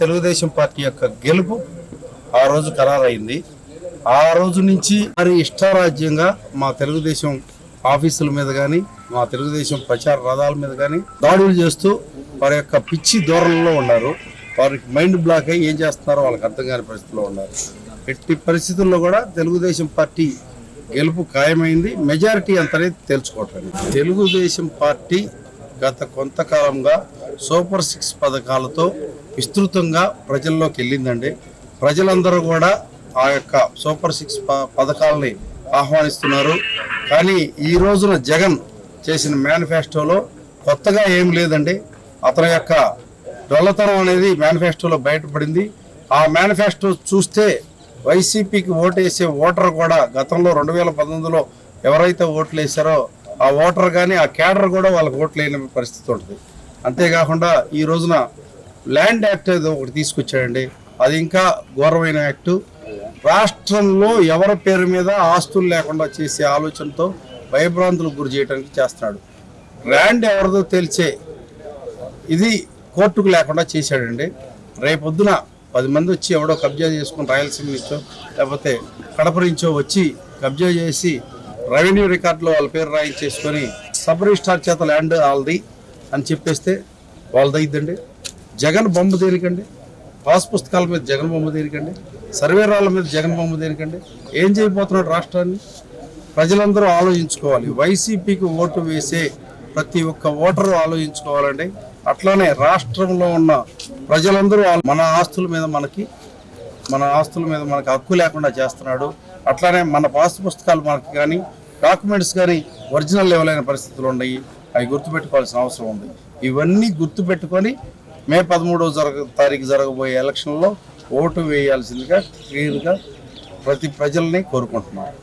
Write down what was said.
Telugu Desam party యొక్క గెలుపు ఆ రోజు ఖరారైంది. ఆ రోజు నుంచి మరి ఇష్టారాజ్యంగా మా తెలుగుదేశం ఆఫీసుల మీద కానీ మా తెలుగుదేశం ప్రచార రథాల మీద కానీ దాడులు చేస్తూ వారి యొక్క పిచ్చి ధోరణిలో ఉన్నారు. వారికి మైండ్ బ్లాక్ అయ్యి ఏం చేస్తున్నారో వాళ్ళకి అర్థం కాని పరిస్థితిలో ఉన్నారు. ఎట్టి పరిస్థితుల్లో కూడా తెలుగుదేశం పార్టీ గెలుపు ఖాయమైంది. మెజారిటీ అంతనే తెలుసుకోవట్లేదు తెలుగుదేశం పార్టీ గత కొంతకాలంగా సూపర్ సిక్స్ పథకాలతో విస్తృతంగా ప్రజల్లోకి వెళ్ళిందండి. ప్రజలందరూ కూడా ఆ యొక్క సూపర్ సిక్స్ ప- పథకాలని ఆహ్వానిస్తున్నారు. కానీ ఈ రోజున జగన్ చేసిన మేనిఫెస్టోలో కొత్తగా ఏం లేదండి. అతని యొక్క డొల్లతనం అనేది మేనిఫెస్టోలో బయటపడింది. ఆ మేనిఫెస్టో చూస్తే వైసీపీకి ఓటు వేసే ఓటర్ కూడా గతంలో రెండు వేల పంతొమ్మిదిలో ఎవరైతే ఓట్లు వేశారో ఆ ఓటర్ కానీ ఆ క్యాడర్ కూడా వాళ్ళకి ఓట్లు వేయని పరిస్థితి ఉంటుంది. అంతేకాకుండా ఈ రోజున ల్యాండ్ యాక్ట్ ఏదో ఒకటి తీసుకొచ్చాడండి. అది ఇంకా ఘోరమైన యాక్టు. రాష్ట్రంలో ఎవరి పేరు మీద ఆస్తులు లేకుండా చేసే ఆలోచనతో భయభ్రాంతులకు గురి చేయడానికి చేస్తున్నాడు. ల్యాండ్ ఎవరిదో తెలిసే ఇది కోర్టుకు లేకుండా చేశాడండి. రేపొద్దున పది మంది వచ్చి ఎవడో కబ్జా చేసుకుని రాయలసీమ నుంచో లేకపోతే కడప నుంచో వచ్చి కబ్జా చేసి రెవెన్యూ రికార్డులో వాళ్ళ పేరు రాయించేసుకొని సబ్ రిజిస్టార్ చేత ల్యాండ్ వాళ్ళది అని చెప్పేస్తే వాళ్ళదైద్దండి జగన్ బొమ్మ దేనికండి పాస్ పుస్తకాల మీద జగన్ బొమ్మ తేలికండి సర్వే రాళ్ళ మీద జగన్ బొమ్మ దేనికండి ఏం చేయబోతున్నాడు రాష్ట్రాన్ని? ప్రజలందరూ ఆలోచించుకోవాలి. వైసీపీకి ఓటు వేసే ప్రతి ఒక్క ఓటరు ఆలోచించుకోవాలండి. అట్లానే రాష్ట్రంలో ఉన్న ప్రజలందరూ మన ఆస్తుల మీద మనకి మన ఆస్తుల మీద మనకు హక్కు లేకుండా చేస్తున్నాడు. అట్లానే మన పాస్ పుస్తకాలు మనకి కానీ డాక్యుమెంట్స్ కానీ ఒరిజినల్ లేవలైన పరిస్థితులు ఉన్నాయి. అవి గుర్తుపెట్టుకోవాల్సిన అవసరం ఉంది. ఇవన్నీ గుర్తుపెట్టుకొని మే పదమూడవ జరగ తారీఖు జరగబోయే ఎలక్షన్లో ఓటు వేయాల్సిందిగా క్లియర్గా ప్రతి ప్రజల్ని కోరుకుంటున్నాను